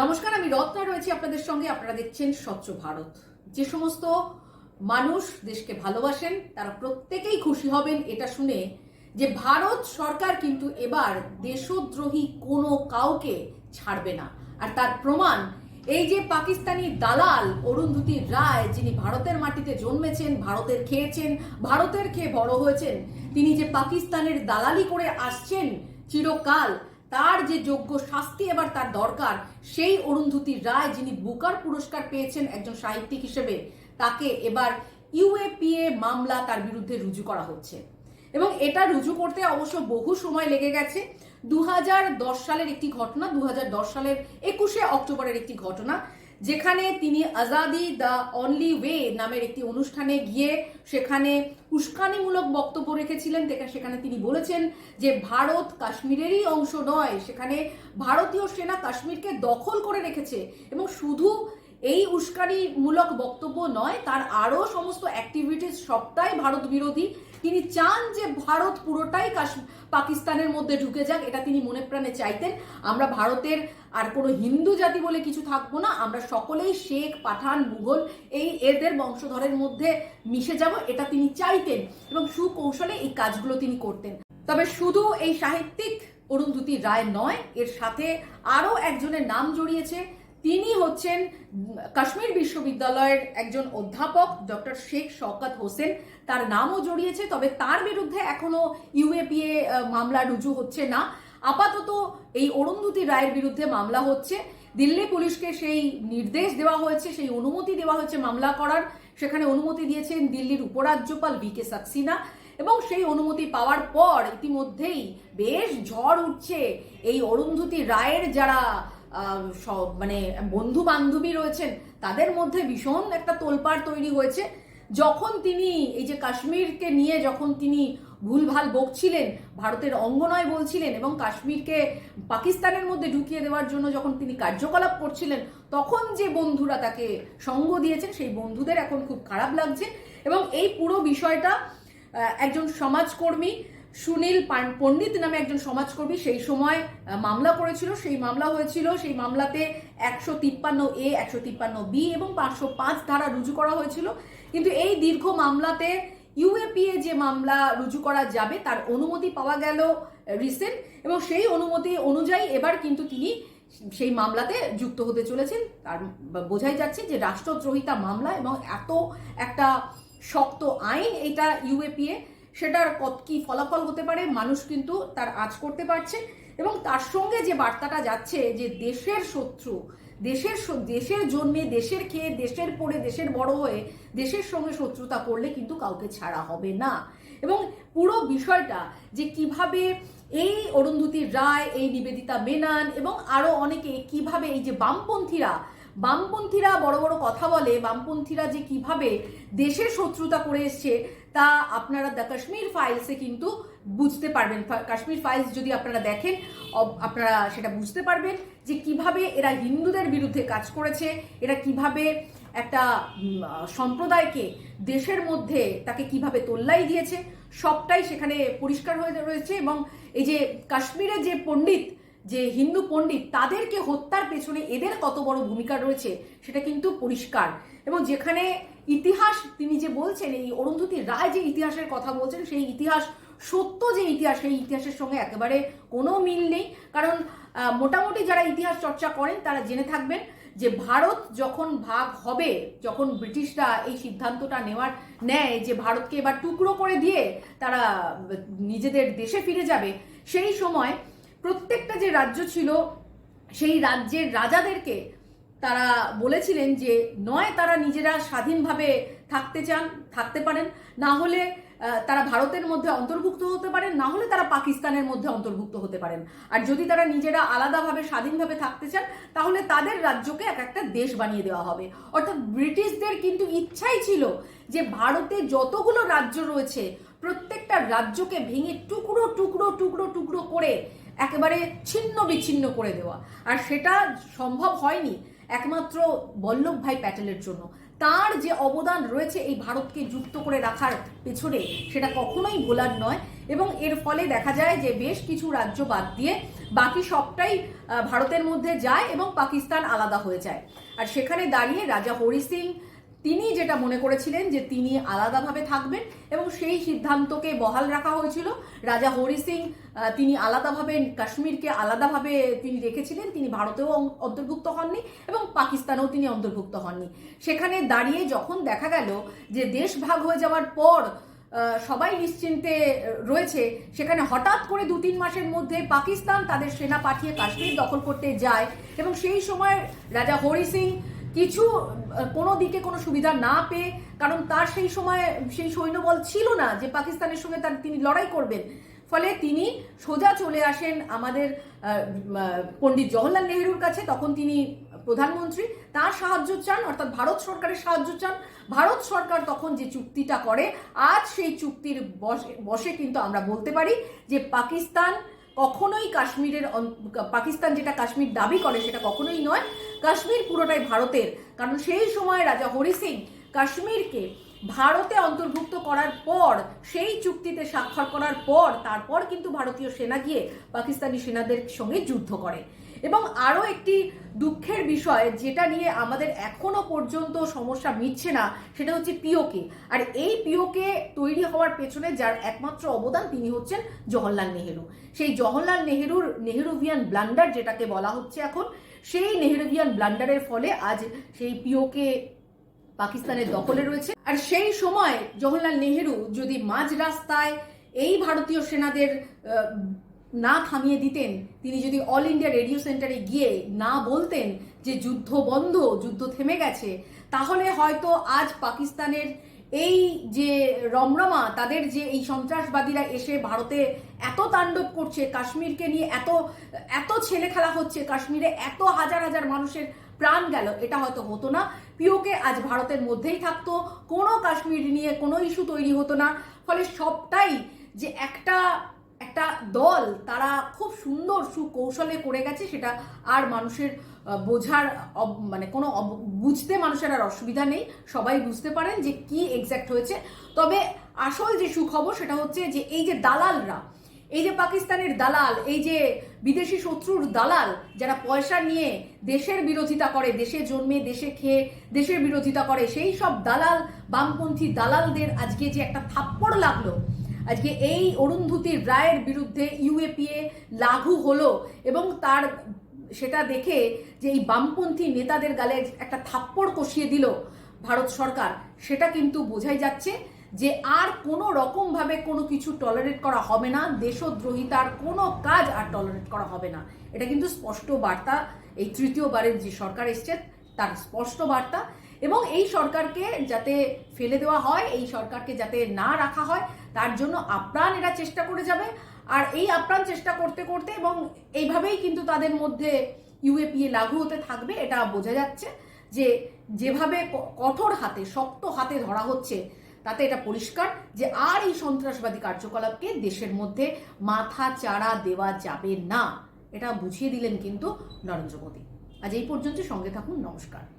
নমস্কার, আমি রত্না রয়েছি আপনাদের সঙ্গে। আপনারা দেখছেন স্বচ্ছ ভারত। যে সমস্ত মানুষ দেশকে ভালোবাসেন, তারা প্রত্যেকেই খুশি হবেন এটা শুনে যে ভারত সরকার কিন্তু এবার দেশদ্রোহী কোনো কাউকে ছাড়বে না। আর তার প্রমাণ, এই যে পাকিস্তানি দালাল অরুন্ধতী রায়, যিনি ভারতের মাটিতে জন্মেছেন, ভারতের খেয়েছেন, ভারতের খেয়ে বড় হয়েছেন, তিনি যে পাকিস্তানের দালালি করে আসছেন চিরকাল তার যে যোগ্য শাস্তি এবার তার দরকার, সেই অরুন্ধতী রায় যিনি বুকার পুরস্কার পেয়েছেন একজন সাহিত্যিক হিসেবে, তাকে এবার ইউএপিএ মামলা তার বিরুদ্ধে রুজু করা হচ্ছে। এবং এটা রুজু করতে অবশ্য বহু সময় লেগে গেছে। দু হাজার দশ সালের একটি ঘটনা দু হাজার দশ সালের একুশে অক্টোবরের একটি ঘটনা যেখানে তিনি আজাদি দ্য অনলি ওয়ে নামের একটি অনুষ্ঠানে গিয়ে সেখানে উস্কানিমূলক বক্তব্য রেখেছিলেন সেখানে তিনি বলেছেন যে ভারত কাশ্মীরেরই অংশ নয়, সেখানে ভারতীয় সেনা কাশ্মীরকে দখল করে রেখেছে এবং শুধু এই উস্কানিমূলক বক্তব্য নয়, তার আরও সমস্ত অ্যাক্টিভিটিস সবটাই ভারত বিরোধী তিনি চান যে ভারত পুরোটাই পাকিস্তানের মধ্যে ঢুকে যাক, এটা তিনি মনে প্রাণে চাইতেন। আমরা ভারতের আর কোনো হিন্দু জাতি বলে কিছু থাকব না, আমরা সকলেই শেখ, পাঠান, মুঘল, এই এদের বংশধরের মধ্যে মিশে যাব, এটা তিনি চাইতেন এবং সুকৌশলে এই কাজগুলো তিনি করতেন। তবে শুধু এই সাহিত্যিক অরুন্ধতী রায় নয়, এর সাথে আরও একজনের নাম জড়িয়েছে তিনি হচ্ছেন কাশ্মীর বিশ্ববিদ্যালয়ের একজন অধ্যাপক, ডক্টর শেখ শওকত হোসেন। তার নামও জড়িয়েছে, তবে তার বিরুদ্ধে এখনও ইউএপিএ মামলা রুজু হচ্ছে না। আপাতত এই অরুন্ধতী রায়ের বিরুদ্ধে মামলা হচ্ছে। দিল্লি পুলিশকে সেই নির্দেশ দেওয়া হয়েছে, সেই অনুমতি দেওয়া হয়েছে মামলা করার। সেখানে অনুমতি দিয়েছেন দিল্লির উপরাজ্যপাল বি কে সাক্সিনা। এবং সেই অনুমতি পাওয়ার পর ইতিমধ্যেই বেশ ঝড় উঠছে এই অরুন্ধতী রায়ের যারা সব মানে বন্ধু বান্ধবী রয়েছেন, তাদের মধ্যে ভীষণ একটা তোলপাড় তৈরি হয়েছে। যখন তিনি এই যে কাশ্মীরকে নিয়ে যখন তিনি ভুলভাল বকছিলেন, ভারতের অঙ্গ নয় বলছিলেন এবং কাশ্মীরকে পাকিস্তানের মধ্যে ঢুকিয়ে দেওয়ার জন্য যখন তিনি কার্যকলাপ করছিলেন, তখন যে বন্ধুরা তাকে সঙ্গ দিয়েছেন, সেই বন্ধুদের এখন খুব খারাপ লাগছে। এবং এই পুরো বিষয়টা একজন সমাজকর্মী সুনীল পণ্ডিত নামে একজন সমাজকর্মী সেই সময় মামলা করেছিল। সেই মামলা হয়েছিল, সেই মামলাতে একশো তিপ্পান্ন এ, একশো তিপ্পান্ন বি এবং পাঁচশো পাঁচ ধারা রুজু করা হয়েছিল। কিন্তু এই দীর্ঘ মামলাতে ইউএপিএ যে মামলা রুজু করা যাবে, তার অনুমতি পাওয়া গেল রিসেন্ট এবং সেই অনুমতি অনুযায়ী এবার কিন্তু তিনি সেই মামলাতে যুক্ত হতে চলেছেন। তার বোঝাই যাচ্ছে যে রাষ্ট্রদ্রোহিতা মামলা এবং এত একটা শক্ত আইন এটা ইউএপিএ সেটার কত, কি ফলাফল হতে পারে, মানুষ কিন্তু তার আজ করতে পারছে। এবং তার সঙ্গে যে বার্তাটা যাচ্ছে, যে দেশের শত্রু, দেশের দেশের জন্মে দেশের খেয়ে, দেশের পড়ে, দেশের বড় হয়ে, দেশের সঙ্গে শত্রুতা করলে কিন্তু কাউকে ছাড়া হবে না। এবং পুরো বিষয়টা যে কীভাবে এই অরুন্ধতী রায়, এই নিবেদিতা মেনন এবং আরও অনেকে কীভাবে এই যে বামপন্থীরা বামপন্থীরা বড় বড় কথা বলে, বামপন্থীরা যে কীভাবে দেশের শত্রুতা করে এসছে, তা আপনারা দ্য কাশ্মীর ফাইলসে কিন্তু বুঝতে পারবেন। কাশ্মীর ফাইলস যদি আপনারা দেখেন আপনারা সেটা বুঝতে পারবেন যে কীভাবে এরা হিন্দুদের বিরুদ্ধে কাজ করেছে, এরা কীভাবে একটা সম্প্রদায়কে দেশের মধ্যে তাকে কীভাবে তোল্লাই দিয়েছে, সবটাই সেখানে পরিষ্কার হয়ে রয়েছে এবং এই যে কাশ্মীরে যে পণ্ডিত যে হিন্দু পণ্ডিত তাদেরকে হত্যার পেছনে এদের কত বড় ভূমিকা রয়েছে, সেটা কিন্তু পরিষ্কার। এবং যেখানে ইতিহাস, তিনি যে বলছেন, এই অরুন্ধতী রায় যে ইতিহাসের কথা বলছেন, সেই ইতিহাস, সত্য যে ইতিহাস, সেই ইতিহাসের সঙ্গে একেবারে কোনো মিল নেই। কারণ মোটামুটি যারা ইতিহাস চর্চা করেন, তারা জেনে থাকবেন যে ভারত যখন ভাগ হবে, যখন ব্রিটিশরা এই সিদ্ধান্তটা নেওয়ার নেয় যে ভারতকে এবার টুকরো করে দিয়ে তারা নিজেদের দেশে ফিরে যাবে, সেই সময় প্রত্যেকটা যে রাজ্য ছিল, সেই রাজ্যের রাজাদেরকে তারা বলেছিলেন যে, নয় তারা নিজেরা স্বাধীনভাবে থাকতে চান, থাকতে পারেন। না হলে তারা ভারতের মধ্যে অন্তর্ভুক্ত হতে পারেন, না হলে তারা পাকিস্তানের মধ্যে অন্তর্ভুক্ত হতে পারেন। আর যদি তারা নিজেরা আলাদাভাবে স্বাধীনভাবে থাকতে চান, তাহলে তাদের রাজ্যকে এক একটা দেশ বানিয়ে দেওয়া হবে। অর্থাৎ ব্রিটিশদের কিন্তু ইচ্ছাই ছিল যে, ভারতে যতগুলো রাজ্য রয়েছে, প্রত্যেকটা রাজ্যকে ভেঙে টুকরো টুকরো টুকরো টুকরো করে একেবারে ছিন্ন বিচ্ছিন্ন করে দেওয়া। আর সেটা সম্ভব হয়নি একমাত্র বল্লভভাই প্যাটেলের জন্য। তার যে অবদান রয়েছে এই ভারতকে যুক্ত করে রাখার পেছনে সেটা কখনোই ভোলার নয় এবং এর ফলে দেখা যায় যে বেশ কিছু রাজ্য বাদ দিয়ে বাকি সবটাই ভারতের মধ্যে যায় এবং পাকিস্তান আলাদা হয়ে যায়। আর সেখানে দাঁড়িয়ে রাজা হরি সিং তিনি যেটা মনে করেছিলেন যে তিনি আলাদাভাবে থাকবেন এবং সেই সিদ্ধান্তকে বহাল রাখা হয়েছিল। রাজা হরি সিং তিনি আলাদাভাবে কাশ্মীরকে আলাদাভাবে তিনি রেখেছিলেন। তিনি ভারতেও অন্তর্ভুক্ত হননি এবং পাকিস্তানেও তিনি অন্তর্ভুক্ত হননি। সেখানে দাঁড়িয়ে যখন দেখা গেল যে দেশ ভাগ হয়ে যাওয়ার পর সবাই নিশ্চিন্তে রয়েছে, সেখানে হঠাৎ করে দু তিন মাসের মধ্যে পাকিস্তান তাদের সেনা পাঠিয়ে কাশ্মীর দখল করতে যায় এবং সেই সময় রাজা হরি সিং কিছু কোনো দিকে কোনো সুবিধা না পেয়ে, কারণ তার সেই সময় সেই সৈন্যবল ছিল না যে পাকিস্তানের সঙ্গে তার তিনি লড়াই করবেন। ফলে তিনি সোজা চলে আসেন আমাদের পণ্ডিত জওহরলাল নেহরুর কাছে। তখন তিনি প্রধানমন্ত্রী। তার সাহায্য চান, অর্থাৎ ভারত সরকারের সাহায্য চান। ভারত সরকার তখন যে চুক্তিটা করে, আজ সেই চুক্তির বসে কিন্তু আমরা বলতে পারি যে পাকিস্তান কখনোই কাশ্মীরের পাকিস্তান যেটা কাশ্মীর দাবি করে সেটা কখনোই নয়। কাশ্মীর পুরোটাই ভারতের। কারণ সেই সময় রাজা হরি সিং কাশ্মীরকে ভারতে অন্তর্ভুক্ত করার পর, সেই চুক্তিতে স্বাক্ষর করার পর, তারপর কিন্তু ভারতীয় সেনা গিয়ে পাকিস্তানি সেনাদের সঙ্গে যুদ্ধ করে। এবং আরও একটি দুঃখের বিষয়, যেটা নিয়ে আমাদের এখনও পর্যন্ত সমস্যা মিটছে না, সেটা হচ্ছে পিওকে। আর এই পিওকে তৈরি হওয়ার পেছনে যার একমাত্র অবদান তিনি হচ্ছেন জওহরলাল নেহেরু। সেই জওহরলাল নেহেরুর, নেহেরুভিয়ান ব্লান্ডার, যেটাকে বলা হচ্ছে এখন সেই নেহেরুভিয়ান ব্লান্ডারের ফলে আজ সেই পিওকে পাকিস্তানের দখলে রয়েছে। আর সেই সময় জওহরলাল নেহেরু যদি মাঝ রাস্তায় এই ভারতীয় সেনাদের না থামিয়ে দিতেন, তিনি যদি অল ইন্ডিয়া রেডিও সেন্টারে গিয়ে না বলতেন যে যুদ্ধ বন্ধ, যুদ্ধ থেমে গেছে, তাহলে হয়তো আজ পাকিস্তানের এই যে রমরমা, তাদের যে এই সন্ত্রাসবাদীরা এসে ভারতে এত তাণ্ডব করছে কাশ্মীরকে নিয়ে, এত এত ছেলে খেলা হচ্ছে কাশ্মীরে, এত হাজার হাজার মানুষের প্রাণ গেল, এটা হয়তো হতো না। পিওকে আজ ভারতের মধ্যেই থাকতো, কোনো কাশ্মীর নিয়ে কোনো ইস্যু তৈরি হতো না। ফলে সবটাই যে একটা একটা দল তারা খুব সুন্দর সুকৌশলে করে গেছে, সেটা আর মানুষের বোঝার মানে কোনো বুঝতে মানুষের আর অসুবিধা নেই। সবাই বুঝতে পারেন যে কি এক্স্যাক্ট হয়েছে। তবে আসল যে সুখবর সেটা হচ্ছে যে এই যে দালালরা এই যে পাকিস্তানের দালাল, এই যে বিদেশি শত্রুর দালাল যারা পয়সা নিয়ে দেশের বিরোধিতা করে, দেশে জন্মে, দেশে খেয়ে, দেশের বিরোধিতা করে, সেই সব দালাল, বামপন্থী দালালদের আজকে যে একটা থাপ্পড় লাগল, আজকে এই অরুন্ধতির রায়ের বিরুদ্ধে ইউএপিএ লাগু হলো এবং তার সেটা দেখে যে এই বামপন্থী নেতাদের গালে একটা থাপ্পড় কষিয়ে দিল ভারত সরকার, সেটা কিন্তু বোঝাই যাচ্ছে যে আর কোনো রকমভাবে কোনো কিছু টলারেট করা হবে না, দেশদ্রোহিতার কোনো কাজ আর টলারেট করা হবে না। এটা কিন্তু স্পষ্ট বার্তা। এই তৃতীয়বারের যে সরকার এসছে, তার স্পষ্ট বার্তা। এবং এই সরকারকে যাতে ফেলে দেওয়া হয়, এই সরকারকে যাতে না রাখা হয়, তার জন্য আপ্রাণ এরা চেষ্টা করে যাবে। আর এই আপ্রাণ চেষ্টা করতে করতে এবং এইভাবেই কিন্তু তাদের মধ্যে ইউএপিএ লাগু হতে থাকবে, এটা বোঝা যাচ্ছে যে যেভাবে কঠোর হাতে, শক্ত হাতে ধরা হচ্ছে তাতে এটা পরিষ্কার যে আর এই সন্ত্রাসবাদী কার্যকলাপকে দেশের মধ্যে মাথা চাড়া দেওয়া যাবে না। এটা বুঝিয়ে দিলেন কিন্তু নরেন্দ্র মোদী। আজ এই পর্যন্ত সঙ্গে থাকুন, নমস্কার।